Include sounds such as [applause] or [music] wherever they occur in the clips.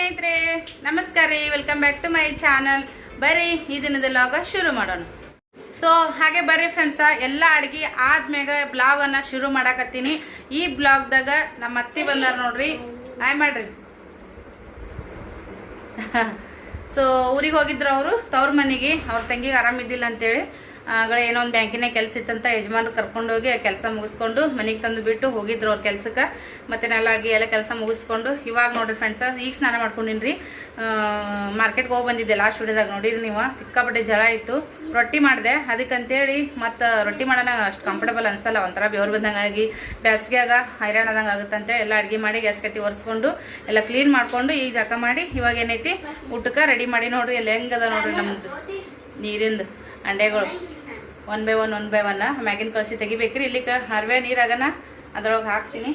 ಸ್ನೇಹಿತರೆ, ನಮಸ್ಕಾರ ರೀ. Welcome back to my channel ಬರ್ರಿ, ಈ ದಿನದ ಲಾಗ ಶುರು ಮಾಡೋಣ. ಸೊ ಹಾಗೆ ಬರ್ರಿ ಫ್ರೆಂಡ್ಸ ಎಲ್ಲ ಅಡ್ಗೆ ಬ್ಲಾಗ್ ಅನ್ನ ಶುರು ಮಾಡಾಕತ್ತೀನಿ. ಈ ಬ್ಲಾಗ್ದಾಗ ನಮ್ಮ ಅತ್ತಿ ಬಂದಾರ ನೋಡ್ರಿ. ಆಯ್ ಮಾಡ್ರಿ. [laughs] ಸೊ ಊರಿಗೆ ಹೋಗಿದ್ರು ಅವರು, ತವ್ರ ಮನೆಗೆ. ಅವ್ರ ತಂಗಿಗೆ ಆರಾಮಿದ್ದಿಲ್ಲ ಅಂತೇಳಿ. ಆಗಳ ಏನೋ ಒಂದು ಬ್ಯಾಂಕಿನೇ ಕೆಲಸ ಇತ್ತಂತ ಯಜಮಾನ್ರು ಕರ್ಕೊಂಡು ಹೋಗಿ ಕೆಲಸ ಮುಗಿಸ್ಕೊಂಡು ಮನೆಗೆ ತಂದು ಬಿಟ್ಟು ಹೋಗಿದ್ರು ಅವ್ರ ಕೆಲ್ಸಕ್ಕೆ. ಮತ್ತೆ ನೆಲ ಅಡ್ಗೆ ಎಲ್ಲ ಕೆಲಸ ಮುಗಿಸ್ಕೊಂಡು ಇವಾಗ ನೋಡ್ರಿ ಫ್ರೆಂಡ್ಸ ಈಗ ಸ್ನಾನ ಮಾಡ್ಕೊಂಡಿನ್ರಿ. ಮಾರ್ಕೆಟ್ಗೆ ಹೋಗಿ ಬಂದಿದ್ದೆ ಲಾಸ್ಟ್ ವಿಡಿಯೋದಾಗ ನೋಡಿರಿ ನೀವು, ಸಿಕ್ಕಾಪಟ್ಟೆ ಜಳ ಇತ್ತು. ರೊಟ್ಟಿ ಮಾಡಿದೆ. ಅದಕ್ಕಂತೇಳಿ ಮತ್ತು ರೊಟ್ಟಿ ಮಾಡೋಣ, ಅಷ್ಟು ಕಂಫರ್ಟಬಲ್ ಅನ್ಸಲ್ಲ, ಒಂಥರ ಬೆವ್ರು ಬಂದಂಗೆ ಆಗಿ ಬೇಸಿಗೆಯಾಗ ಹೈರಾಣದಂಗೆ ಆದಂಗೆ ಆಗುತ್ತಂತೆ. ಎಲ್ಲ ಅಡುಗೆ ಮಾಡಿ ಗ್ಯಾಸ್ ಕಟ್ಟಿ ಒರೆಸ್ಕೊಂಡು ಎಲ್ಲ ಕ್ಲೀನ್ ಮಾಡ್ಕೊಂಡು ಈಗ ಜಕ ಮಾಡಿ ಇವಾಗ ಏನೈತಿ? ಊಟಕ್ಕೆ ರೆಡಿ ಮಾಡಿ ನೋಡ್ರಿ. ಎಲ್ಲ ಹೆಂಗದ ನೋಡ್ರಿ ನಮ್ಮದು ನೀರಿಂದು. ಅಂಡೆಗಳು. One by one one by one ಮ್ಯಾಗಿನ ಕಳಿಸಿ ತೆಗಿಬೇಕ್ರಿ. ಇಲ್ಲಿಕ ಹರ್ವೆ ನೀರಾಗನ ಅದ್ರೊಳಗೆ ಹಾಕ್ತೀನಿ.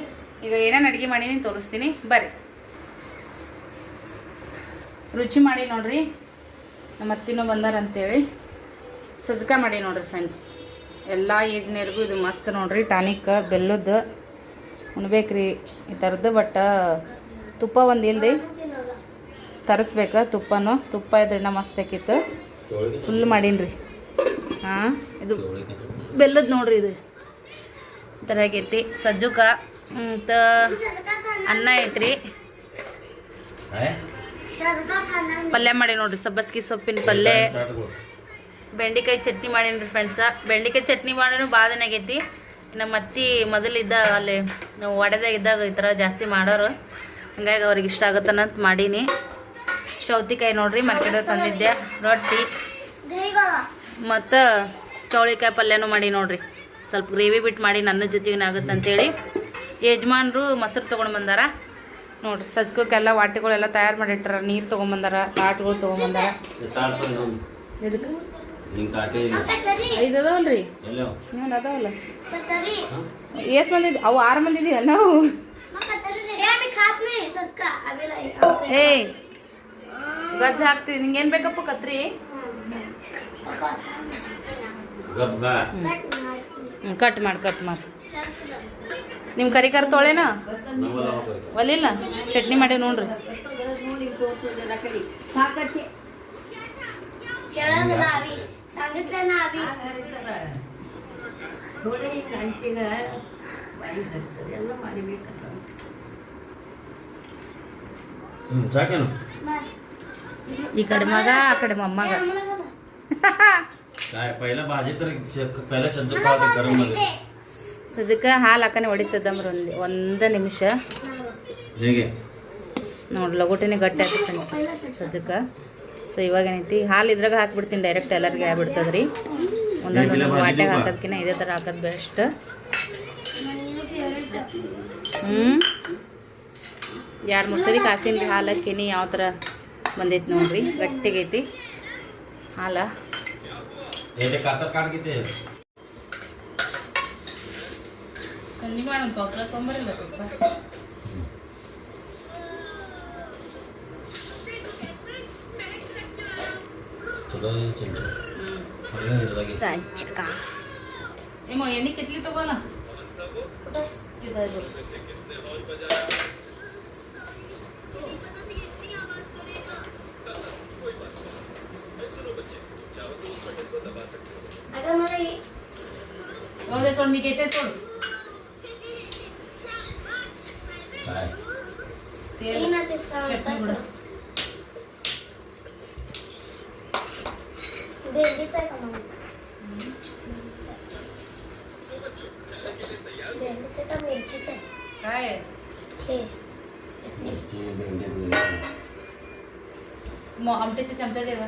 ಈಗ ಏನೇನು ಅಡುಗೆ ಮಾಡೀನಿ ತೋರಿಸ್ತೀನಿ. ಬರ್ರಿ. ರುಚಿ ಮಾಡಿ ನೋಡ್ರಿ. ನಮ್ಮ ಅತ್ತಿನೂ ಬಂದಾರ ಅಂತೇಳಿ. ಸಜ್ಕ ಮಾಡಿ ನೋಡ್ರಿ ಫ್ರೆಂಡ್ಸ್ ಎಲ್ಲ ಏಜ್ನವ್ರಿಗೂ ಇದು ಮಸ್ತ್ ನೋಡ್ರಿ. ಟಾನಿಕ್ ಬೆಲ್ಲದ್ದು ಉಣ್ಬೇಕ್ರಿ. ಈ ಥರದ್ದು ಬಟ್ ತುಪ್ಪ ಒಂದು ಇಲ್ರಿ. ತರಿಸ್ಬೇಕು ತುಪ್ಪನೂ. ತುಪ್ಪ ಇದ್ರಿಂದ ಮಸ್ತ್ ಆಕಿತ್ತು ಫುಲ್ ಮಾಡೀನ್ರಿ. ಹಾಂ? ಇದು ಬೆಲ್ಲದ ನೋಡ್ರಿ ಇದು. ಈ ಥರ ಆಗೈತಿ. ಸಜ್ಜುಕ ಮತ್ತ ಅನ್ನ ಐತ್ರಿ. ಪಲ್ಯ ಮಾಡಿ ನೋಡ್ರಿ ಸಬ್ಬಸ್ಗಿ ಸೊಪ್ಪಿನ ಪಲ್ಯ. ಬೆಂಡಿಕಾಯಿ ಚಟ್ನಿ ಮಾಡೀನಿ ಫ್ರೆಂಡ್ಸ ಬೆಂಡಿಕಾಯಿ ಚಟ್ನಿ ಮಾಡೋನು ಭಾಳ ದಿನ ಆಗೈತಿ. ನಮ್ಮ ಅತ್ತಿ ಮೊದಲಿದ್ದ ಅಲ್ಲಿ ನಾವು ಒಡೆದಾಗ ಇದ್ದಾಗ ಈ ಥರ ಜಾಸ್ತಿ ಮಾಡೋರು. ಹಂಗಾಗಿ ಅವ್ರಿಗೆ ಇಷ್ಟ ಆಗುತ್ತನಂತ ಮಾಡೀನಿ. ಸೌತಿಕಾಯಿ ನೋಡ್ರಿ ಮಾರ್ಕೆಟ್ ತಂದಿದ್ದೆ. ರೊಟ್ಟಿ. ಮತ್ತು ಚೌಳಿಕಾಯಿ ಪಲ್ಯನೂ ಮಾಡಿ ನೋಡ್ರಿ. ಸ್ವಲ್ಪ ಗ್ರೇವಿ ಬಿಟ್ಟು ಮಾಡಿ ನನ್ನ ಜೊತೆಗೆ ಆಗುತ್ತೆ ಅಂತೇಳಿ ಯಜಮಾನ್ರು ಮೊಸರು ತೊಗೊಂಡು ಬಂದಾರ. ನೋಡ್ರಿ ಸಜ್ಕಕ್ಕೆಲ್ಲ ವಾಟಿಗಳೆಲ್ಲ ತಯಾರು ಮಾಡಿಟ್ಟಾರ. ನೀರು ತೊಗೊಂಬಂದಾರ ತಾಟ್ಗಳು ತೊಗೊಂಬಂದಾರ ಇದಕ್ಕೆ ಐದು ಅದಾವಲ್ರಿ? ಅದಾವಲ್ಲ. ಎಷ್ಟು ಮಂದಿ ಇದ್- ಅವು ಆರು ಮಂದಿ ಇದೀವಿ ನಾವು ಏಯ್ ಗಜ್ಜ ಹಾಕ್ತೀವಿ ನಿಂಗೇನು ಬೇಕಪ್ಪ ಕತ್ರಿ? ಕಟ್ ಮಾಡಿ ಕಟ್ ಮಾಡಿ. ನಿಮ್ಮ ಕರಿಕರ್ ತೊಳೆನ? ಒಲಿಲ್ಲ? ಚಟ್ನಿ ಮಾಡಿ ನೋಡ್ರಿ. ಈ ಕಡೆ ಮಗ ಆ ಕಡೆ ಮೊಮ್ಮಗ. [laughs] काय पहिला भाजी तर च- पहिला चंचू पावते गरम मध्ये ಸದ್ಯಕ್ಕೆ ಹಾಲು ಹಾಕನೆ ಹೊಡಿತದಮ್ರ ಒಂದು ಒಂದೇ ನಿಮಿಷ ಹೇಗೆ ನೋಡ್ರಿ ಲಗೋಟಿನೇ ಗಟ್ಟಿ ಆಗುತ್ತೆ ಫ್ರೆಂಡ್ಸ್ ಸದ್ಯಕ್ಕೆ ಸೊ ಇವಾಗ ಏನೈತಿ ಹಾಲು ಇದ್ರಾಗ ಹಾಕ್ಬಿಡ್ತೀನಿ ಡೈರೆಕ್ಟ್ ಎಲ್ಲರಿಗೆ ಆಗ್ಬಿಡ್ತದೆ ರೀ ಒಂದೊಂದು ವಾಟ್ಯಾಗ ಹಾಕೋದ್ಕಿಂತ ಇದೇ ಥರ ಹಾಕೋದು ಬೆಸ್ಟ್ ಹ್ಞೂ ಎರಡು ಮೂರು ಸರಿ ಕಾಸಿನ ರೀ ಹಾಲು ಹಾಕೀನಿ ಯಾವ ಥರ ಬಂದೈತಿ ನೋಡ್ರಿ ಗಟ್ಟಿಗೈತಿ Alah. Jadi kata kan gitu. Seni mana bakal kamar lagi pak? Sajka. Emo eh, ini kecil tuh kan? Udah, kita dulu. आता मला जाऊ दे सोड मी घेते सोड. काय? ना ते चटणी बुडा भेंडीचा आहे का मग भेंडीचा का आहे? काय? हे. मग आमट्याच्या चमचा देवा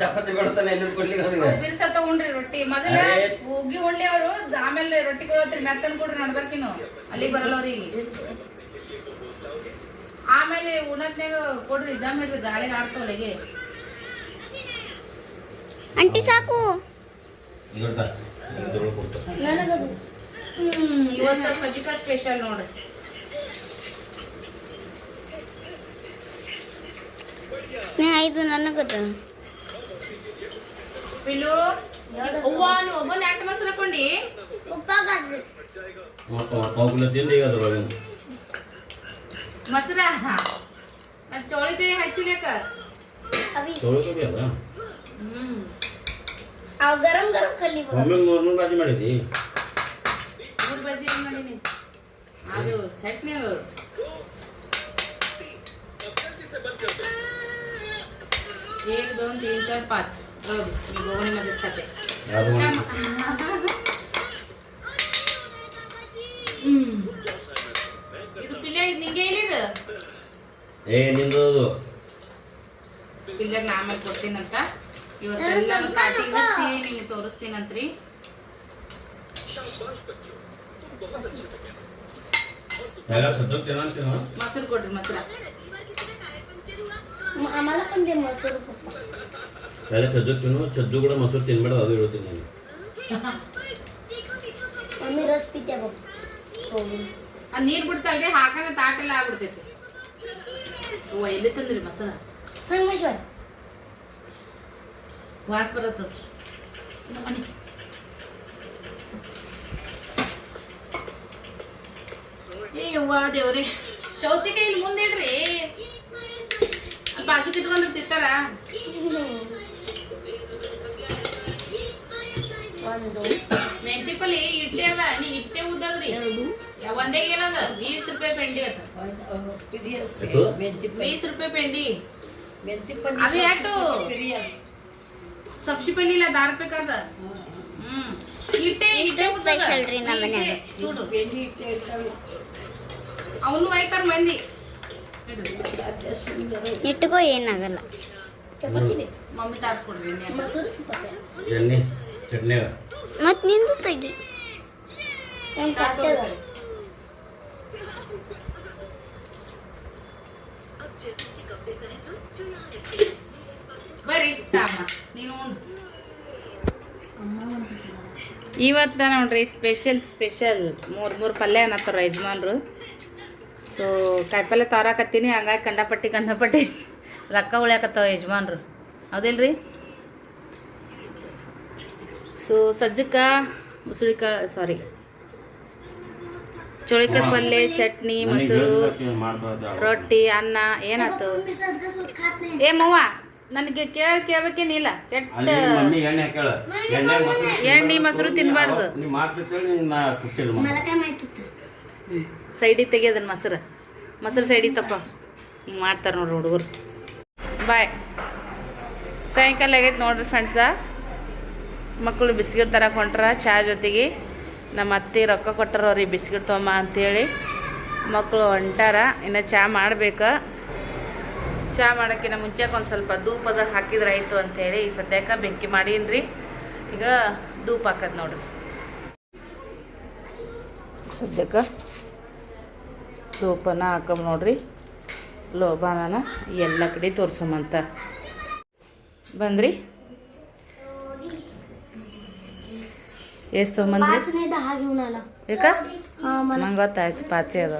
ಚಪಾತಿ ಕೊಡ್ತಾನೆ ಎಲ್ಲಿ ಕೊಡ್ಲಿಕ್ಕೆ ನಮಗೆ ಬಿರ್ಸ ತಗೊಂಡ್ರಿ ರೊಟ್ಟಿ. ಮೊದಲ. ಹೋಗಿ ಉಂಡೆ ಅವರು ಆಮೇಲೆ ರೊಟ್ಟಿ ಕೊಡತ್ರಿ ಮೆತ್ತನ್ ಕೊಡ್ರಿ ನಾನು ಅಲ್ಲಿಗೆ ಬರಲ್ಲ ಅವ್ರಿಗೆ ಆಮೇಲೆ ಉಣತ್ನಾಗ ಕೊಡ್ರಿ ದಮ್ ಮಾಡ್ರಿ ಗಾಳಿಗೆ ಆರ್ತವಲ್ಲಿಗೆ ಅಂಟಿ ಸಾಕು. ಇವತ್ತ ಇದ್ರೊಳಗೆ ನನಗದು ಹ್ಮ್ ಇವತ್ತು ಸಜ್ಜಿಕಾಯಿ ಸ್ಪೆಷಲ್ ನೋಡ್ರಿ. ಸ್ನೇಹ ಇದು ನನಗದು. ಅದ್ರೊಳಗೆ ಮೊಸರ ಮತ್ತೆ ಚೋಳಿಗೆ ಹಚ್ಚಿಲೇಕ ಅವಿ ತೊಳ್ಕೊಬಿ ಅದ ಹ್ಮ್ ಅವ್ ಗರಂ ಗರಂ ಕಲಿ ಒಮ್ಮೆ ಮೂರ್ನೂರು ಭಾಷೆ ಮಾಡಿದಿ ಮೂರು ಬಜ್ಜಿ ಏನ್ ಮಾಡೀನಿ ಅದು ಚಟ್ನಿ ಅದು एक दोन तीन चार पाच ಹೌದು ಈಗ ಓಣಿ ಮದುವೆ ಇದು ಪಿಲ್ಲೆ ನಿಂಗೆ ಏನಿದು ಏ ನಿಂದು ಅದು. ಇವತ್ತೆಲ್ಲಾನು ಕಾಟಿಂಗ್ ತೋರಿಸ್ತೀನಂತ್ರಿ. ಮೊಸರು ಕೊಡ್ರಿ ಮೊಸರ. ಆಮೇಲೆ ಮೊಸರು ಎಲ್ಲ ಚಜ್ಜು ತಿನ್ನು ಚಜ್ಜು ಕೂಡ ಮೊಸರು ತಿನ್ಬೇಡ ಅದು ಹೇಳ್ತೀನಿ ನಾನು. ಮಮ್ಮಿ ರಸ್ ಪಿತ್ತೆ ಆ ನೀರು ಬಿಡ್ತಾಳ್ರಿ ಹಾಕಂದ್ರೆ ತಾಟೆಲ್ಲ ಆಗ್ಬಿಡ್ತೈತಿ. ಎಲ್ಲಿ ತಂದ್ರಿ ಮಸಾಲ ಸಂಗಮೇಶ್ವರ್. ವಾಸ್ ಬರತ್ತ ಮನೆ. ಏ ಯವ್ವ ದೇವ್ರಿ. ಸೌತಿಕಾಯಿ ಇಲ್ಲಿ ಮುಂದಿಡ್ರಿ ಅಲ್ಲಿ ಬಾಜು ತಿಟ್ಕೊಂಡಿರ್ತಿತ್ತಾರ ಒಂದು ಮೆಂತಿ ಪಲ್ಲಿ ಇಡ್ಲಿ ಅದ ನೀ ಇಟ್ಟೆ ಉದ್ದದ್ರಿ ಯಾ- ಒಂದೇ ಏನದ ವೀಸ್ ರೂಪಾಯಿ ಪೆಂಡಿ ಅದ ಎಷ್ಟು? ವೀಸ್ ರೂಪಾಯಿ ಪೆಂಡಿ ಮೆಂತಿ ಅದು ಎಷ್ಟು ಸಬ್ಸಿ ಪಲ್ಲಿ ಇಲ್ಲ ದಾರ್ ರೂಪಾಯಿ ಹ್ಮ್ ಇಟ್ಟೆ ಇಟ್ಟೆ ಇದು special ರೀ ನಮ್ಮ ಮನ್ಯಾಗ. ಸುಡು ಅವನು ಒಯ್ತಾರ ಮಂದಿ ಇಡ್ರಿ. ಇಟ್ಕೋ ಏನಾಗಲ್ಲ ಮಮ್ಮಿ ತಾಟ್ ಕೊಡ್ರಿ ಎಣ್ಣೆ ಹಾಕಿ. ಎಣ್ಣೆ ಚಟ್ನಿಯಾಗ ಮತ್ತೆ ನಿಂದು ತೆಗಿ. ಇವತ್ತ ನೋಡ್ರಿ ಸ್ಪೆಷಲ್ ಸ್ಪೆಷಲ್ ಮೂರ್ ಮೂರು ಪಲ್ಯ ಅನ್ನತ್ತಾರ ಯಜಮಾನ್ರು. ಸೊ ಕಾಯಿಪಲ್ಲೆ ತಾರಾಕತ್ತೀನಿ ಹಂಗಾಗಿ ಕಂಡಪಟ್ಟಿ ಕಂಡಪಟ್ಟಿ. ರೊಕ್ಕ ಉಳ್ಯಾಕತ್ತಾವ ಯಜಮಾನ್ರು. ಹೌದಿಲ್ರಿ? ಸೊ ಸಜ್ಜಕ್ಕೆ ಕಾಳು ಸಾರಿ ಚೋಳಿಕಾಯಿ ಪಲ್ಯ ಚಟ್ನಿ ಮೊಸರು ರೊಟ್ಟಿ ಅನ್ನ ಏನಾಯ್ತು? ಏ ಮವ್ವ ನನಗೆ ಕೇಳ ಕೇಳ್ಬೇಕೇನಿಲ್ಲ. ಕೆಟ್ಟ ಎಣ್ಣೆ ಮೊಸರು ತಿನ್ಬಾರ್ದು. ಸೈಡಿಗೆ ತೆಗಿಯೋದನ್ನ ಮೊಸರು. ಮೊಸರು ಸೈಡಿಗೆ ತಪ್ಪ ಹಿಂಗೆ ಮಾಡ್ತಾರೆ ನೋಡ್ರಿ ಹುಡುಗರು. ಬಾಯ್. ಸಾಯಂಕಾಲ ಆಗೈತೆ ನೋಡ್ರಿ ಫ್ರೆಂಡ್ಸ ಮಕ್ಕಳು ಬಿಸ್ಕಿಟ್ ತರಕ್ಕೆ ಹೊಂಟ್ರ ಚಹಾ ಜೊತೆಗೆ ನಮ್ಮ ಅತ್ತೆ ರೊಕ್ಕ ಕೊಟ್ಟರು ಅವ್ರಿಗೆ ಬಿಸ್ಕಿಟ್ ತೊಗೊಂಬ ಅಂಥೇಳಿ ಮಕ್ಕಳು ಹೊಂಟಾರ. ಇನ್ನು ಚಹಾ ಮಾಡಬೇಕು. ಚಹಾ ಮಾಡೋಕ್ಕಿಂತ ಮುಂಚೆಗೆ ಒಂದು ಸ್ವಲ್ಪ ಧೂಪದ ಹಾಕಿದ್ರೆ ಆಯಿತು ಅಂತೇಳಿ ಈ ಸದ್ಯಕ್ಕೆ ಬೆಂಕಿ ಮಾಡೀನ್ರಿ. ಈಗ ಧೂಪ ಹಾಕದ್ ನೋಡ್ರಿ. ಸದ್ಯಕ್ಕೆ ಧೂಪನ ಹಾಕಮ್ ನೋಡ್ರಿ. ಲೋಬಾನನ ಎಲ್ಲ ಕಡೆ ತೋರ್ಸಮಂತ. ಬಂದ್ರಿ? ಎಷ್ಟು ತೊಗೊಂಬಂದ್ರಿ ಏಕ ನಂಗೆ ಗೊತ್ತಾಯ್ತು ಪಾಚಿ ಅದ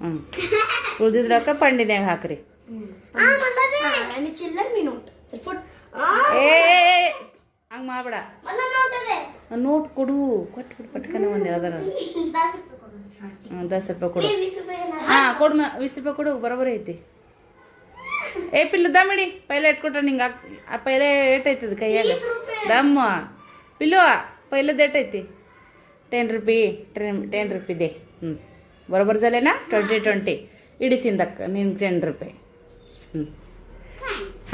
ಹ್ಞೂ ಉಳ್ದಿದ್ರಕ್ಕ ಪಂಡಿನ್ಯಾಗ ಹಾಕ್ರಿ ಏ ಹಂಗೆ ಮಾಡ್ಬೇಡ ನೋಟ್ ಕೊಡು ಕೊಟ್ಟು ಕೊಡು ಪಟ್ಕನೆ ಒಂದು ಯಾವ್ದಾರ ಹ್ಞೂ ದಸ್ ರೂಪಾಯಿ ಕೊಡು ಹಾಂ ಕೊಡು ವಿಸ್ ರೂಪಾಯಿ ಕೊಡು ಬರೋಬ್ಬರಿ ಐತಿ ಏ ಪಿಲ್ಲು ಇಡಿ. ಪೈಲೆ ಇಟ್ಕೊಟ್ರೆ ನಿಂಗೆ ಆ ಪೈಲೆ ಏಟೈತದ ಕೈಯಾಗ. ದಮ್ಮ. ಪಿಲ್ಲು ಪೈಲದ ಏಟೈತಿ. ಟೆನ್ ರುಪಿ ಟೆನ್ ಟೆನ್ ರುಪಿದೆ ಹ್ಞೂ ಬರೋಬ್ಬರ ಜಲೇನಾ ಟ್ವೆಂಟಿ ಟ್ವೆಂಟಿ. ಇಡಿಸಿಂದಕ್ಕ ನೀನು ಟೆನ್ ರೂಪಾಯಿ ಹ್ಞೂ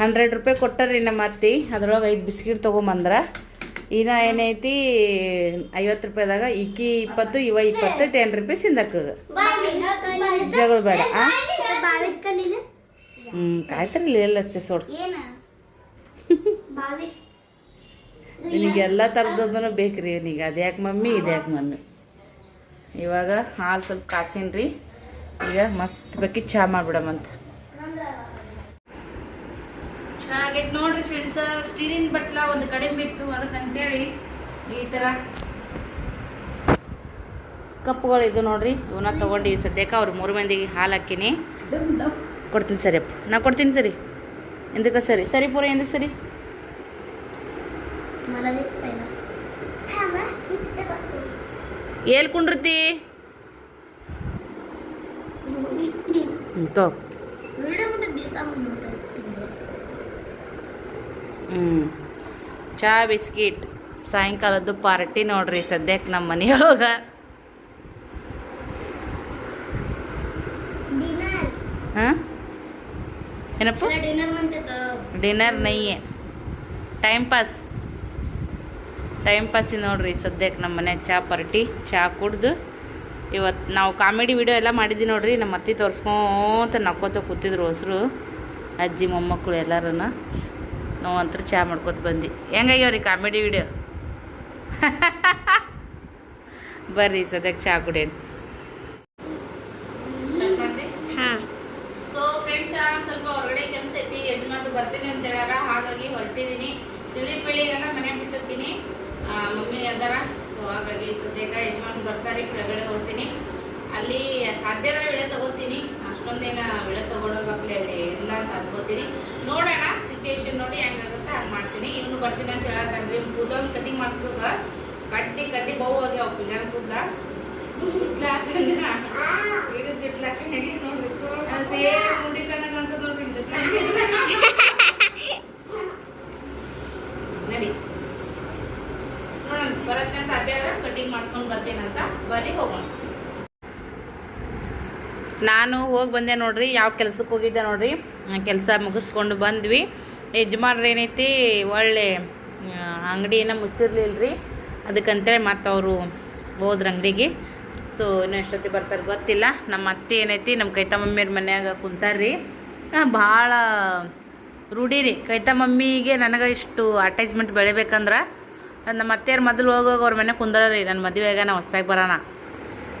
ಹಂಡ್ರೆಡ್ ರೂಪಾಯಿ ಕೊಟ್ಟರಿ ನಮ್ಮ ಅತ್ತಿ. ಅದ್ರೊಳಗೆ ಐದು ಬಿಸ್ಕಿಟ್ ತೊಗೊಂಬಂದ್ರೆ. ಇನ್ನು ಏನೈತಿ? ಐವತ್ತು ರೂಪಾಯಿದಾಗ ಇಕ್ಕಿ ಇಪ್ಪತ್ತು ಇವ ಇಪ್ಪತ್ತು ಟೆನ್ ರುಪೀಸ್ ಇಂದಕ್ಕ ಜಗಳ ಬೇಡ ಹ್ಞೂ ಎಲ್ಲ ಅಷ್ಟೇ ಸೋಡ್. ನಿನಗೆಲ್ಲ ಥರದ್ದು ಬೇಕು ರೀ ಇವನಿಗೆ. ಅದ್ಯಾಕೆ ಮಮ್ಮಿ ಇದ್ಯಾಕೆ ಮಮ್ಮಿ. ಇವಾಗ ಹಾಲು ಸ್ವಲ್ಪ ಕಾಸಿನ್ರಿ. ಈಗ ಮಸ್ತ್ ಬಗ್ಗೆ ಚಹಾ ಮಾಡಿಬಿಡಮಂತ ಹಾಗೈತೆ ನೋಡ್ರಿ ಫ್ರೆಂಡ್ಸ್ ಸ್ಟೀಲಿನ ಬಟ್ಲ ಒಂದು ಕಡಿಮೆ ಬಿತ್ತು ಅದಕ್ಕಂತೇಳಿ ಈ ಥರ ಇದು ನೋಡ್ರಿ ಇವನ್ನ ತಗೊಂಡಿ ಸದ್ಯಕ್ಕೆ ಅವ್ರು ಮೂರು ಮಂದಿಗೆ ಹಾಲು ಹಾಕಿನಿ. ಕೊಡ್ತೀನಿ ಸರಿ ಅಪ್ಪ. ನಾ ಕೊಡ್ತೀನಿ ಸರಿ. ಎಂದಕ್ಕೆ ಸರಿ? ಸರಿ ಪೂರ ಎಂದಕ್ಕೆ ಸರಿ? ಎಲ್ಲಿ ಕುಂಡ್ರತಿ? ತೋ ಹ್ಞೂ ಚಹಾ ಬಿಸ್ಕಿಟ್ ಸಾಯಂಕಾಲದ್ದು ಪಾರ್ಟಿ ನೋಡ್ರಿ ಸದ್ಯಕ್ಕೆ ನಮ್ಮ ಮನೆಯೊಳಗೆ. ಹಾಂ? ಏನಪ್ಪ? ಡಿನ್ನರ್ ನೈಯೆ. ಟೈಮ್ ಪಾಸ್ ಟೈಮ್ ಪಾಸಿ ನೋಡ್ರಿ ಸದ್ಯಕ್ಕೆ ನಮ್ಮ ಮನೆ ಚಹಾ ಪರ್ಟಿ ಚಹಾ ಕುಡ್ದು. ಇವತ್ತು ನಾವು ಕಾಮಿಡಿ ವಿಡಿಯೋ ಎಲ್ಲ ಮಾಡಿದ್ದೀವಿ ನೋಡ್ರಿ ನಮ್ಮ ಅತ್ತಿ ತೋರಿಸ್ಕೊಂತ ನಕ್ಕೋತ ಕೂತಿದ್ರು ಹೊಸರು ಅಜ್ಜಿ ಮೊಮ್ಮಕ್ಕಳು ಎಲ್ಲರೂ ನಾವು ಅಂತೂ ಚಹಾ ಮಾಡ್ಕೊತ ಬಂದು ಹೆಂಗಾಗ್ಯಾವ್ರಿ ಕಾಮಿಡಿ ವಿಡಿಯೋ [laughs] ಬರ್ರಿ ಸದ್ಯಕ್ಕೆ ಚಹಾ ಕುಡಿಯೋಣ ಹಾಂ ಸೊ ಫ್ರೆಂಡ್ಸ್ ಸ್ವಲ್ಪ ಹೊರಗಡೆ ಕೆಲಸ ಐತಿ ಯಜಮಾನ್ರು ಬರ್ತೀನಿ ಅಂತ ಹೇಳಾರ ಹಾಗಾಗಿ ಚಳಿ ಸಿಳಿ ಪಿಳಿಗೆಲ್ಲ ಮನೆ ಬಿಟ್ಟಿರ್ತೀನಿ. ಮಮ್ಮಿ ಅದಾರ. ಸೊ ಹಾಗಾಗಿ ಸದ್ಯಕ್ಕೆ ಯಜಮಾನ್ ಬರ್ತಾರೆ ಕೆಳಗಡೆ ಹೋಗ್ತೀನಿ. ಅಲ್ಲಿ ಸಾಧ್ಯ ವಿಳೆ ತಗೋತೀನಿ. ಅಷ್ಟೊಂದೇನ ವಿಳೆ ತಗೊಳೋಗಪ್ಲೆ ಅಲ್ಲಿ ಇಲ್ಲ ಅಂತ ಅನ್ಕೋತೀನಿ. ನೋಡೋಣ ಸಿಚುಯೇಷನ್ ನೋಡಿ ಹೆಂಗಾಗುತ್ತೆ ಹಂಗೆ ಮಾಡ್ತೀನಿ. ಇವನು ಬರ್ತೀನಿ ಅಂತ ಹೇಳತ್ತಂದ್ರಿ ಕೂದಲ್ ಕಟಿಂಗ್ ಮಾಡಿಸ್ಬೇಕು. ಕಟ್ಟಿ ಕಟ್ಟಿ ಬಹು ಆಗ್ಯಾವ ಪಿಲ್ಲರ್ ಕೂದಲ. ಇಡೀ ಜುಟ್ಲಾಕ ಹೇಗೆ ನೋಡ್ರಿ ಅದು ಸೇಮ್ ಮುಡಿ ಕಣ್ಣಂತ ನೋಡ್ರಿ ಜಿಟ್ಲಾಕ [laughs] ನಡಿ ನೋಡೋಣ ಬರತ್ನ ಸಾಧ್ಯ ಆದ್ರೆ ಕಟಿಂಗ್ ಮಾಡಿಸ್ಕೊಂಡು ಬರ್ತೀನಂತ ಬರ್ರಿ ಹೋಗೋಣ. ನಾನು ಹೋಗಿ ಬಂದೆ ನೋಡ್ರಿ, ಯಾವ ಕೆಲ್ಸಕ್ಕೆ ಹೋಗಿದ್ದೆ ನೋಡ್ರಿ. ಕೆಲಸ ಮುಗಿಸ್ಕೊಂಡು ಬಂದ್ವಿ. ಯಜಮಾನ್ರು ಏನೈತಿ, ಒಳ್ಳೆ ಅಂಗಡಿನ ಮುಚ್ಚಿರ್ಲಿಲ್ಲ ರೀ ಅದಕ್ಕಂತೇಳಿ ಮತ್ತು ಅವರು ಹೋದ್ರ ಅಂಗಡಿಗೆ. ಸೊ ಇನ್ನೂ ಎಷ್ಟೊತ್ತಿಗೆ ಬರ್ತಾರೆ ಗೊತ್ತಿಲ್ಲ. ನಮ್ಮ ಅತ್ತೆ ಏನೈತಿ ನಮ್ಮ ಕೈತ ಮಮ್ಮಿಯವ್ರ ಮನ್ಯಾಗ ಕುಂತಾರ್ರಿ. ಭಾಳ ರೂಢಿ ರೀ ಕೈತ ಮಮ್ಮಿಗೆ ನನಗೆ ಇಷ್ಟು ಅಟ್ಯಾಚ್ಮೆಂಟ್ ಬೆಳಿಬೇಕಂದ್ರೆ ನಮ್ಮ ಅತ್ತೆಯವ್ರ ಮೊದಲು ಹೋಗೋಗಿ ಅವ್ರ ಮನೆ ಕುಂದ್ರ ನನ್ನ ಮದುವೆಗ ನಾ ಹೊಸ್ದಾಗಿ ಬರೋಣ.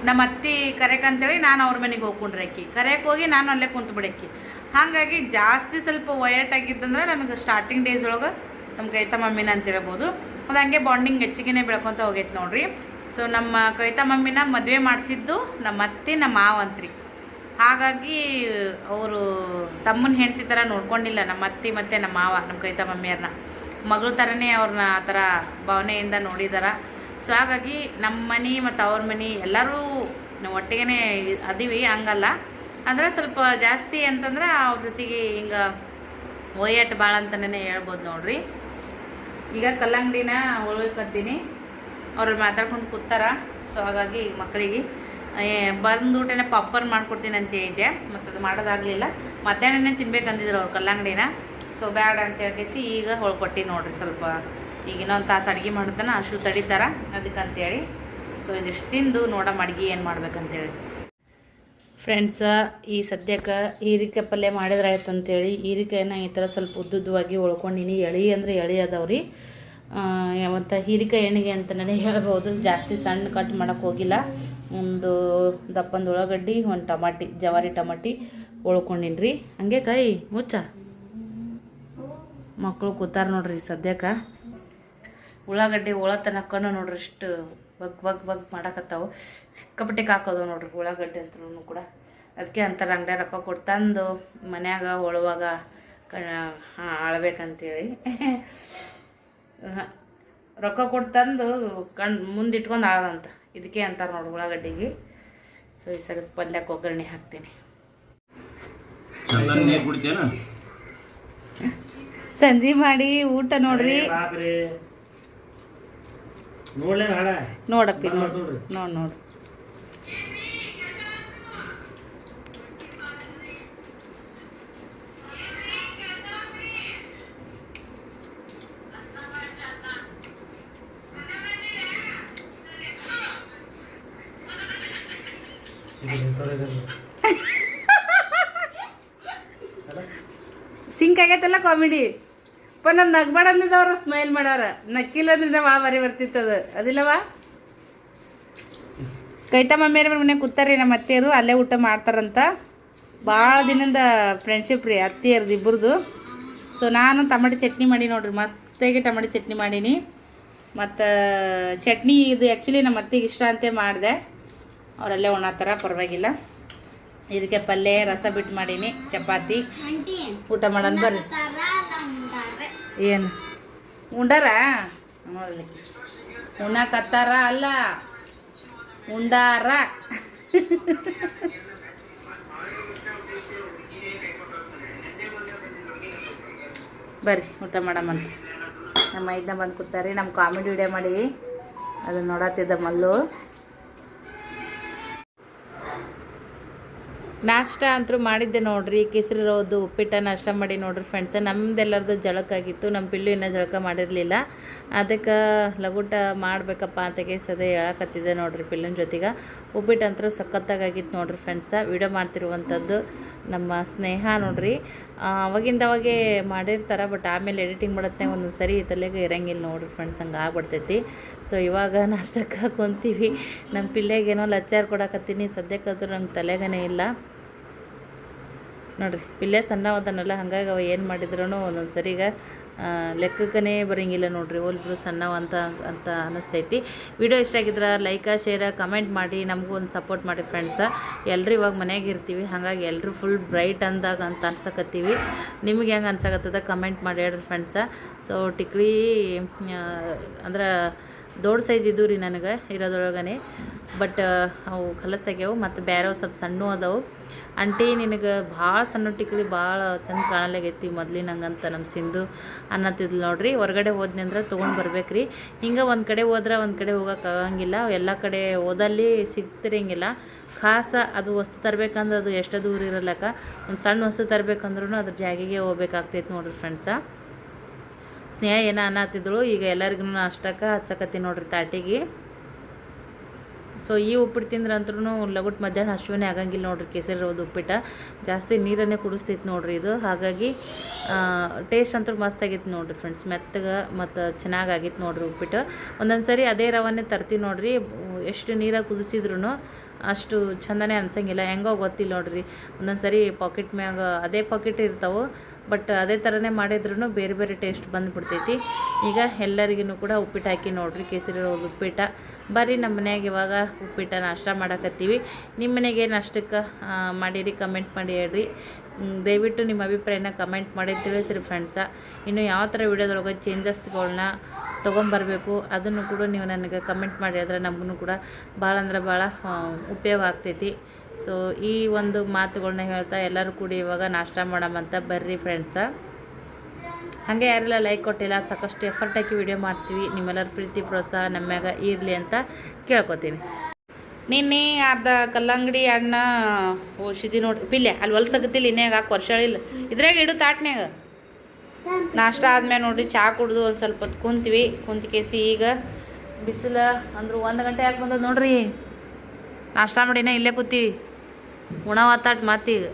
ನಮ್ಮ ಅತ್ತಿ ಕರೆಕ್ ಅಂತೇಳಿ ನಾನು ಅವ್ರ ಮನೆಗೆ ಹೋಗ್ಕೊಂಡ್ರೆ ಅಕ್ಕಿ ಕರೆಯಕ್ಕೆ ಹೋಗಿ ನಾನು ಅಲ್ಲೇ ಕುಂತು ಬಿಡಕ್ಕಿ. ಹಾಗಾಗಿ ಜಾಸ್ತಿ ಸ್ವಲ್ಪ ವಯಟ್ಟಾಗಿತ್ತಂದ್ರೆ ನನಗೆ ಸ್ಟಾರ್ಟಿಂಗ್ ಡೇಸ್ ಒಳಗೆ ನಮ್ಮ ಕೈತ ಮಮ್ಮಿನ ಅಂತ ಹೇಳ್ಬೋದು. ಅದು ಹಂಗೆ ಬಾಂಡಿಂಗ್ ಹೆಚ್ಚಿಗೆನೇ ಬೆಳ್ಕೊತ ಹೋಗೈತೆ ನೋಡ್ರಿ. ಸೊ ನಮ್ಮ ಕೈತ ಮಮ್ಮಿನ ಮದುವೆ ಮಾಡಿಸಿದ್ದು ನಮ್ಮ ಅತ್ತೆ, ನಮ್ಮ ಮಾವಂತ್ರಿ ಹಾಗಾಗಿ ಅವರು ತಮ್ಮನ ಹೆಂಡತಿ ಥರ ನೋಡ್ಕೊಂಡಿಲ್ಲ, ನಮ್ಮ ಅತ್ತಿ ಮತ್ತು ನಮ್ಮ ಮಾವ, ನಮ್ಮ ಕೈತ ಮಮ್ಮಿಯವ್ರನ್ನ. ಮಗಳ ಥರನೇ ಅವ್ರನ್ನ ಆ ಥರ ಭಾವನೆಯಿಂದ ನೋಡಿದಾರ. ಸೊ ಹಾಗಾಗಿ ನಮ್ಮ ಮನೆ ಮತ್ತು ಅವ್ರ ಮನೆ ಎಲ್ಲರೂ ನಾವು ಒಟ್ಟಿಗೆ ಅದೀವಿ, ಹಂಗಲ್ಲ. ಅಂದರೆ ಸ್ವಲ್ಪ ಜಾಸ್ತಿ ಅಂತಂದ್ರೆ ಅವ್ರ ಜೊತೆಗೆ ಹಿಂಗೆ ಒಯ್ಯಾಟ ಭಾಳ ಅಂತಲೇ ಹೇಳ್ಬೋದು ನೋಡ್ರಿ. ಈಗ ಕಲ್ಲಂಗಡಿನ ಉಳ್ಕತ್ತೀನಿ ಅವ್ರು ಮಾತಾಡ್ಕೊಂಡು ಕೂತಾರ. ಸೊ ಹಾಗಾಗಿ ಮಕ್ಕಳಿಗೆ ಬಂದು ಊಟನೇ ಪಾಪ್ಕಾರ್ನ್ ಮಾಡ್ಕೊಡ್ತೀನಿ ಅಂತ ಹೇಳಿದ್ದೆ ಮತ್ತು ಅದು ಮಾಡೋದಾಗಲಿಲ್ಲ. ಮಧ್ಯಾಹ್ನನೇ ತಿನ್ಬೇಕಂದಿದ್ರು ಅವ್ರು ಕಲ್ಲಂಗಡಿನ. ಸೊ ಬ್ಯಾಡ ಅಂತ ಹೇಳ್ಕೇಸಿ ಈಗ ಹೊಳ್ಕೊಟ್ಟು ನೋಡ್ರಿ ಸ್ವಲ್ಪ. ಈಗ ಇನ್ನೊಂದು ತಾಸು ಅಡುಗೆ ಮಾಡ್ತಾನೆ ಅಷ್ಟು ತಡಿತಾರ ಅದಕ್ಕಂತೇಳಿ ಸೊ ಇದಿಷ್ಟು ತಿಂದು ನೋಡಮ್ಮ ಮಡಿಗೆ ಏನು ಮಾಡ್ಬೇಕಂತೇಳಿ. ಫ್ರೆಂಡ್ಸ ಈ ಸದ್ಯಕ್ಕೆ ಹೀರಿಕಾಯಿ ಪಲ್ಯ ಮಾಡಿದ್ರೆ ಆಯ್ತು ಅಂತೇಳಿ. ಹೀರಿಕಾಯಿನ ಈ ಥರ ಸ್ವಲ್ಪ ಉದ್ದುದ್ದವಾಗಿ ಉಳ್ಕೊಂಡಿನಿ ಎಳಿ ಅಂದರೆ ಎಳಿ ಅದಾವ್ರಿ. ಮತ್ತು ಹೀರಿಕಾಯಿ ಎಣ್ಣೆಗೆ ಅಂತಲೇ ಹೇಳ್ಬೋದು. ಜಾಸ್ತಿ ಸಣ್ಣ ಕಟ್ ಮಾಡೋಕ್ಕೆ ಹೋಗಿಲ್ಲ. ಒಂದು ದಪ್ಪಂದು ಉಳ್ಳಾಗಡ್ಡಿ, ಒಂದು ಟಮಾಟಿ, ಜವಾರಿ ಟಮಾಟಿ ಉಳ್ಕೊಂಡಿನಿ ರೀ ಹಂಗೆ ಕಾಯಿ, ಮುಚ್ಚ. ಮಕ್ಕಳು ಕೂತಾರ ನೋಡ್ರಿ ಸದ್ಯಕ್ಕೆ. ಉಳ್ಳಾಗಡ್ಡಿ ಒಳ ತನಕನು ನೋಡ್ರಿ ಇಷ್ಟು ಬಗ್ ಬಗ್ ಬಗ್ ಮಾಡಕತ್ತಾವು. ಸಿಕ್ಕಾಪಟ್ಟೆ ಹಾಕೋದು ನೋಡ್ರಿ ಉಳ್ಳಾಗಡ್ಡಿ ಅಂತೂ ಕೂಡ. ಅದಕ್ಕೆ ಅಂತಾರೆ ಅಂಗಡಿ ರೊಕ್ಕ ಕೊಡ್ತಂದು ತಂದು ಮನ್ಯಾಗ ಒಳುವಾಗ ಕಣ ಹಾಂ ಆಳ್ಬೇಕಂತೇಳಿ. [laughs] ರೊಕ್ಕ ಕೊಡ್ತಂದು ತಂದು ಕಣ್ ಮುಂದೆ ಇಟ್ಕೊಂಡು ಆದಂತ ಇದಕ್ಕೆ ಅಂತಾರೆ ನೋಡ್ರಿ ಉಳ್ಳಾಗಡ್ಡಿಗೆ. ಸೊ ಈ ಸರಿ ಪಲ್ಯಕ್ಕೆ ಒಗ್ಗರಣೆ ಹಾಕ್ತೀನಿ. ಸಂಜೆ ಮಾಡಿ ಊಟ ನೋಡ್ರಿ. ನೋಡಪ್ಪಿ ನೋಡ್ ನೋಡ್ ನೋಡು. ಸಿಂಕ್ [laughs] ಆಗೈತಲ್ಲ ಕಾಮಿಡಿ ಪ ನಗ್ಬಾಡಂದಿದ್ದವ್ರು ಅಂದಿದ್ದ ಸ್ಮೈಲ್ ಮಾಡಾರ. ನಕ್ಕಿಲ್ಲ ಅಂದ್ರೆ ವಾ ಬರಿ ಬರ್ತಿತ್ತದ ಅದಿಲ್ಲವಾ? ಕೈತಾ ಮಮ್ಮಿಯರ ಮನೆ ಕೂತಾರಿ ನಮ್ಮ ಅತ್ತೆಯರು ಅಲ್ಲೇ ಊಟ ಮಾಡ್ತಾರಂತ. ಭಾಳ ದಿನದ ಫ್ರೆಂಡ್ಶಿಪ್ ರೀ ಅತ್ತೆಯರ್ದು ಇಬ್ಬರದು ಸೊ ನಾನು ಟಮಾಟಿ ಚಟ್ನಿ ಮಾಡಿ ನೋಡ್ರಿ, ಮಸ್ತಾಗಿ ಟಮಾಟಿ ಚಟ್ನಿ ಮಾಡೀನಿ. ಮತ್ತು ಚಟ್ನಿ ಇದು ಆ್ಯಕ್ಚುಲಿ ನಮ್ಮ ಅತ್ತೆಗೆ ಇಷ್ಟ ಅಂತೇ ಮಾಡಿದೆ. ಅವರಲ್ಲೇ ಉಣ್ಣತ್ತಾರ ಪರವಾಗಿಲ್ಲ. ಇದಕ್ಕೆ ಪಲ್ಯ ರಸ ಬಿಟ್ಟು ಮಾಡೀನಿ ಚಪಾತಿ. ಊಟ ಮಾಡೋಣ ಬರ್ರಿ ಏನು? ಉಂಡಾರ? ನೋಡಲಿ. ಉಣ್ಣಕತ್ತಾರ ಅಲ್ಲ. ಉಂಡಾರ. ಬರ್ರಿ ಊಟ ಮಾಡಮಂತ ನಮ್ಮ ಇದನ್ನ ಬಂದು ಕೂತಾರೆ. ನಮ್ಮ ಕಾಮಿಡಿ ವಿಡಿಯೋ ಮಾಡಿ. ಅದನ್ನ ನೋಡತ್ತಿದ್ದ ಮಲ್ಲು. ನಾಷ್ಟ ಅಂತೂ ಮಾಡಿದ್ದೆ ನೋಡ್ರಿ, ಕೇಸರಿ ರೋದು, ಉಪ್ಪಿಟ್ಟ ನಾಷ್ಟ ಮಾಡಿ ನೋಡ್ರಿ ಫ್ರೆಂಡ್ಸ್ ನಮ್ದೆಲ್ಲರದು ಜಳಕಾಗಿತ್ತು ನಮ್ಮ ಪಿಲ್ಲು ಇನ್ನೂ ಜಳಕ ಮಾಡಿರಲಿಲ್ಲ. ಅದಕ್ಕೆ ಲಗುಟ ಮಾಡಬೇಕಪ್ಪ ಅಂತ ಕೇಸದೆ ಹೇಳಕತ್ತಿದ್ದೆ ನೋಡ್ರಿ ಪಿಲ್ಲನ ಜೊತೆಗೆ. ಉಪ್ಪಿಟ್ಟು ಅಂತೂ ಸಖತ್ತಾಗಿತ್ತು ನೋಡ್ರಿ ಫ್ರೆಂಡ್ಸ ವಿಡಿಯೋ ಮಾಡ್ತಿರುವಂಥದ್ದು ನಮ್ಮ ಸ್ನೇಹ ನೋಡ್ರಿ. ಆ, ಅವಾಗಿಂದ ಅವಾಗೆ ಮಾಡಿರ್ತಾರೆ ಬಟ್ ಆಮೇಲೆ ಎಡಿಟಿಂಗ್ ಮಾಡತ್ತೆ ಒಂದೊಂದು ಸರಿ ತಲೆಗೆ ಇರಂಗಿಲ್ಲ ನೋಡ್ರಿ ಫ್ರೆಂಡ್ಸ್ ಹಂಗೆ ಆಗ್ಬಿಡ್ತೈತಿ. ಸೊ ಇವಾಗ ನಾಷ್ಟಕ್ಕೆ ಕುಂತೀವಿ ನಮ್ಮ ಪಿಲ್ಲೆಗೇನೋ ಲಚ್ಚಾರ್ ಕೊಡಕತ್ತೀನಿ ಸದ್ಯಕ್ಕಾದ್ರೂ ನಂಗೆ ತಲೆಗೇ ಇಲ್ಲ. ನೋಡ್ರಿ ಪಿಲ್ಲೆ ಸಣ್ಣ ಅದನ್ನೆಲ್ಲ ಹಂಗಾಗಿ ಅವ ಏನು ಮಾಡಿದ್ರು ಒಂದೊಂದು ಸರಿಗೆ ಲೆಕ್ಕಕ್ಕನೇ ಬರೋಂಗಿಲ್ಲ ನೋಡ್ರಿ. ಒಲ್ಬ್ರು ಸಣ್ಣವ ಅಂತ ಅಂತ ಅನಿಸ್ತೈತಿ. ವಿಡಿಯೋ ಇಷ್ಟ ಆಗಿದ್ರೆ ಲೈಕ, ಶೇರ, ಕಮೆಂಟ್ ಮಾಡಿ. ನಮಗೂ ಒಂದು ಸಪೋರ್ಟ್ ಮಾಡಿ ಫ್ರೆಂಡ್ಸ ಎಲ್ಲರೂ ಇವಾಗ ಮನೆಯಾಗ ಇರ್ತೀವಿ. ಹಾಗಾಗಿ ಎಲ್ಲರೂ ಫುಲ್ ಬ್ರೈಟ್ ಅಂದಾಗ ಅಂತ ಅನ್ಸಕತ್ತೀವಿ. ನಿಮ್ಗೆ ಹೆಂಗೆ ಅನ್ಸಕತ್ತದ ಕಮೆಂಟ್ ಮಾಡಿ ಹೇಳ್ರಿ ಫ್ರೆಂಡ್ಸ ಸೊ ಟಿಕ್ಳಿ ಅಂದ್ರೆ ದೊಡ್ಡ ಸೈಜ್ ಇದ್ದು ರೀ ನನಗೆ ಇರೋದ್ರೊಳಗನೆ. ಬಟ್ ಅವು ಕಲಸಾಗ್ಯಾವು ಮತ್ತು ಬೇರೆ ಸ್ವಲ್ಪ ಸಣ್ಣ ಅದಾವು. ಅಂಟಿ ನಿನಗೆ ಭಾಳ ಸಣ್ಣ ಟಿಕ್ಳಿ ಭಾಳ ಚಂದ ಕಾಣಲಾಗೈತಿ ಮೊದ್ಲಿನಂಗಂತ ನಮ್ಮ ಸಿಂಧು ಅನ್ನತ್ತಿದ್ಲು ನೋಡ್ರಿ. ಹೊರಗಡೆ ಹೋದ್ನಿ ಅಂದ್ರೆ ತೊಗೊಂಡು ಬರ್ಬೇಕ್ರಿ. ಹಿಂಗೆ ಒಂದು ಕಡೆ ಹೋದ್ರೆ ಒಂದು ಕಡೆ ಹೋಗಕ್ಕೆ ಆಗಂಗಿಲ್ಲ. ಎಲ್ಲ ಕಡೆ ಓದಲ್ಲಿ ಸಿಗ್ತಿರಂಗಿಲ್ಲ ಖಾಸ ಅದು ವಸ್ತು ತರಬೇಕಂದ್ರೆ ಅದು ಎಷ್ಟು ದೂರ ಇರಲ್ಲಕ್ಕ ಒಂದು ಸಣ್ಣ ವಸ್ತು ತರಬೇಕಂದ್ರೂ ಅದ್ರ ಜಾಗಿಗೆ ಹೋಗ್ಬೇಕಾಗ್ತೈತಿ ನೋಡ್ರಿ ಫ್ರೆಂಡ್ಸ ಸ್ನೇಹ ಏನೋ ಅನ್ನತ್ತಿದ್ದಳು ಈಗ ಎಲ್ಲರಿಗೂ ಅಷ್ಟಕ್ಕೆ ಹಚ್ಚಕತ್ತಿ ನೋಡ್ರಿ ತಾಟಿಗೆ. ಸೊ ಈ ಉಪ್ಪಿಟ್ಟು ತಿಂದ್ರೆ ಅಂತೂ ಲಗುಟ್ ಮಧ್ಯಾಹ್ನ ಹಸುವನೇ ಆಗಂಗಿಲ್ಲ ನೋಡ್ರಿ, ಕೇಸರಿ ರೋದು ಉಪ್ಪಿಟ್ಟು. ಜಾಸ್ತಿ ನೀರನ್ನೇ ಕುಡಿಸ್ತೈತೆ ನೋಡ್ರಿ ಇದು. ಹಾಗಾಗಿ ಟೇಸ್ಟ್ ಅಂತೂ ಮಸ್ತಾಗಿತ್ತು ನೋಡ್ರಿ ಫ್ರೆಂಡ್ಸ್ ಮೆತ್ತಗೆ ಮತ್ತು ಚೆನ್ನಾಗಾಗಿತ್ತು ನೋಡ್ರಿ ಉಪ್ಪಿಟ್ಟು. ಒಂದೊಂದು ಸರಿ ಅದೇ ರವನ್ನೇ ತರ್ತೀನಿ ನೋಡ್ರಿ. ಎಷ್ಟು ನೀರಾಗಿ ಕುದಿಸಿದ್ರು ಅಷ್ಟು ಚಂದನೇ ಅನ್ಸಂಗಿಲ್ಲ. ಹೆಂಗೋ ಗೊತ್ತಿಲ್ಲ ನೋಡ್ರಿ. ಒಂದೊಂದು ಸರಿ ಪಾಕೆಟ್ ಮ್ಯಾಗ ಅದೇ ಪಾಕೆಟ್ ಇರ್ತಾವೆ. ಬಟ್ ಅದೇ ಥರನೇ ಮಾಡಿದ್ರೂ ಬೇರೆ ಬೇರೆ ಟೇಸ್ಟ್ ಬಂದುಬಿಡ್ತೈತಿ. ಈಗ ಎಲ್ಲರಿಗೂ ಕೂಡ ಉಪ್ಪಿಟ್ಟು ಹಾಕಿ ನೋಡ್ರಿ ಕೇಸರಿ ಉಪ್ಪಿಟ್ಟ. ಬರ್ರಿ ನಮ್ಮ ಮನೆಯಾಗ ಇವಾಗ ಉಪ್ಪಿಟ್ಟ ನಾಷ್ಟ ಮಾಡಕತ್ತೀವಿ. ನಿಮ್ಮ ಮನೆಗೆ ನಾಷ್ಟಕ್ಕೆ ಮಾಡಿರಿ ಕಮೆಂಟ್ ಮಾಡಿ ಹೇಳ್ರಿ. ದಯವಿಟ್ಟು ನಿಮ್ಮ ಅಭಿಪ್ರಾಯನ ಕಮೆಂಟ್ ಮಾಡಿ, ತಿಳಿಸ್ರಿ ಫ್ರೆಂಡ್ಸ ಇನ್ನು ಯಾವ ಥರ ವಿಡಿಯೋದೊಳಗೆ ಚೇಂಜಸ್ಗಳನ್ನ ತೊಗೊಂಬರಬೇಕು, ಅದನ್ನು ಕೂಡ ನೀವು ನನಗೆ ಕಮೆಂಟ್ ಮಾಡಿ, ಆದರೆ ನಮಗೂ ಕೂಡ ಭಾಳ ಅಂದ್ರೆ ಭಾಳ ಉಪಯೋಗ ಆಗ್ತೈತಿ. ಸೊ ಈ ಒಂದು ಮಾತುಗಳನ್ನ ಹೇಳ್ತಾ ಎಲ್ಲರೂ ಕೂಡಿ ಇವಾಗ ನಾಷ್ಟ ಮಾಡಮಂತ ಬರ್ರಿ ಫ್ರೆಂಡ್ಸ ಹಾಗೆ ಯಾರೆಲ್ಲ ಲೈಕ್ ಕೊಟ್ಟಿಲ್ಲ, ಸಾಕಷ್ಟು ಎಫರ್ಟ್ ಹಾಕಿ ವಿಡಿಯೋ ಮಾಡ್ತೀವಿ. ನಿಮ್ಮೆಲ್ಲರ ಪ್ರೀತಿ, ಪ್ರೋತ್ಸಾಹ ನಮ್ಮ ಮ್ಯಾಗ ಇರಲಿ ಅಂತ ಕೇಳ್ಕೊತೀನಿ. ನಿನ್ನೆ ಅರ್ಧ ಕಲ್ಲಂಗಡಿ ಅಣ್ಣ ಓಷಿದಿ ನೋಡ್ರಿ ಪಿಲ್ಲೆ, ಅಲ್ಲಿ ಹೊಲ್ಸಕತ್ತಿಲ್ಲ ಇನ್ನೇಗ ಹಾಕಿ ಇಲ್ಲ. ಇದ್ರಾಗ ಇಡು ತಾಟ್ನ್ಯಾಗ. ನಾಷ್ಟ ಆದ್ಮೇಲೆ ನೋಡ್ರಿ ಚಹಾ ಕುಡ್ದು ಒಂದು ಸ್ವಲ್ಪ ಹೊತ್ತು ಕುಂತೀವಿ. ಕುಂತ ಕೇಸಿ ಈಗ ಬಿಸಿಲು ಅಂದ್ರೆ ಒಂದು ಗಂಟೆ ಯಾಕೆ ಬಂದದ ನೋಡ್ರಿ? ನಾಷ್ಟ ಮಾಡಿನ ಇಲ್ಲೇ ಕೂತೀವಿ. ಉಣವತ್ತಾಟ್ ಮಾತೀಗ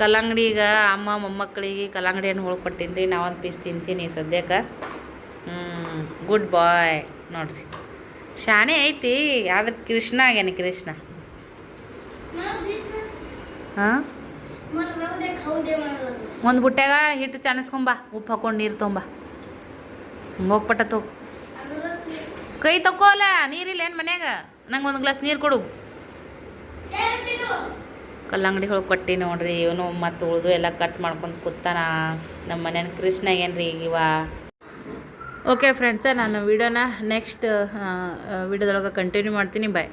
ಕಲ್ಲಂಗಡಿ ಈಗ ಅಮ್ಮ, ಮೊಮ್ಮಕ್ಕಳಿಗೆ ಕಲ್ಲಂಗಡಿ ಹಣ್ಣು ಹೋಳ್ಕೊಟ್ಟಿನಿ ನಾವೊಂದು ಪೀಸ್ ತಿಂತೀನಿ ಸದ್ಯಕ್ಕೆ ಹ್ಞೂ ಗುಡ್ ಬಾಯ್ ನೋಡ್ರಿ. ಶಾನೆ ಐತಿ ಆದ್ರೆ ಕೃಷ್ಣ ಆಗ್ಯಾನ ಕೃಷ್ಣ. ಹಾಂ ಒಂದು ಬುಟ್ಟ್ಯಾಗ ಹಿಟ್ಟು ಚಾಣಿಸ್ಕೊಂಬ ಉಪ್ಪು ಹಾಕೊಂಡು ನೀರು ತೊಂಬ ಹೋಗ್ಪಟ್ಟ ತಗೋ. ಕೈ ತಕ್ಕೋಲ್ಲ ನೀರಿಲ್ಲ ಏನು ಮನ್ಯಾಗ? ನಂಗೆ ಒಂದು ಗ್ಲಾಸ್ ನೀರು ಕೊಡು. ಕಲ್ಲಂಗಡಿ ಹೊಳಗೆ ಕೊಟ್ಟಿ ನೋಡ್ರಿ ಇವನು ಮತ್ತು ಉಳಿದು ಎಲ್ಲ ಕಟ್ ಮಾಡ್ಕೊಂಡು ಕೂತಾನ. ನಮ್ಮ ಮನೇನ ಕೃಷ್ಣ ಏನ್ರಿ ಈಗ ಇವ? ಓಕೆ ಫ್ರೆಂಡ್ಸ ನಾನು ವಿಡಿಯೋನ ನೆಕ್ಸ್ಟ್ ವಿಡಿಯೋದೊಳಗೆ ಕಂಟಿನ್ಯೂ ಮಾಡ್ತೀನಿ. ಬಾಯ್